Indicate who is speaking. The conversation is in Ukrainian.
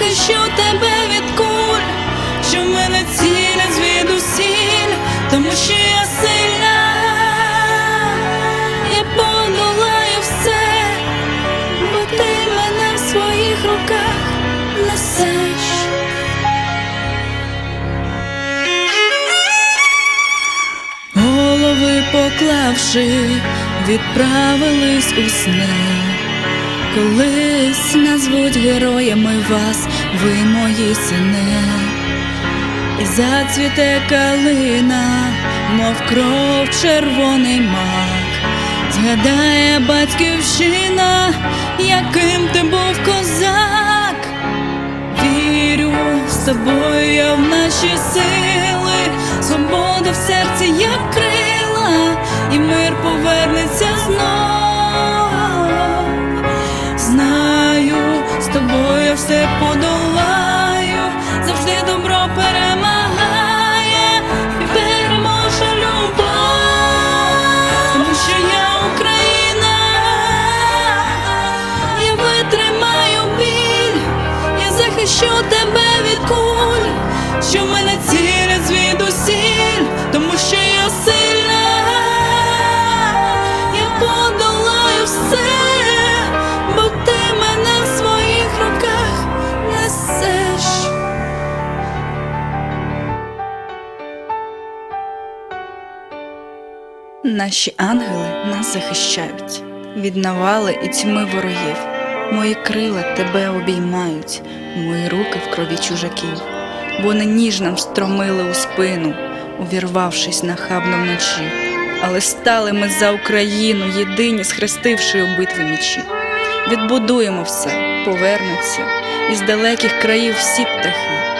Speaker 1: захищу тебе від куль, що мене цілять звідусіль, тому що я сильна, я подолаю все, бо ти мене в своїх руках несеш. Голови поклавши, відправились у сни. Колись назвуть героями вас, ви мої сини, і зацвіте калина, мов кров червоний мак, згадає батьківщина, яким ти був козак. Вірю з тобою я в наші сили, свобода в серці, як крила, і мир повернеться знов. Все подолаю, завжди добро перемагає. І переможе любов, тому що я Україна, я витримаю біль, я захищу тебе від куль, що мене цілять Наші ангели нас захищають від навали і тьми ворогів. Мої крила тебе обіймають, мої руки в крові чужаків. Вони ніжно встромили у спину, увірвавшись нахабно вночі. Але стали ми за Україну, єдині, схрестивши у битві мічі. Відбудуємо все, повернуться, із далеких країв всі птахи.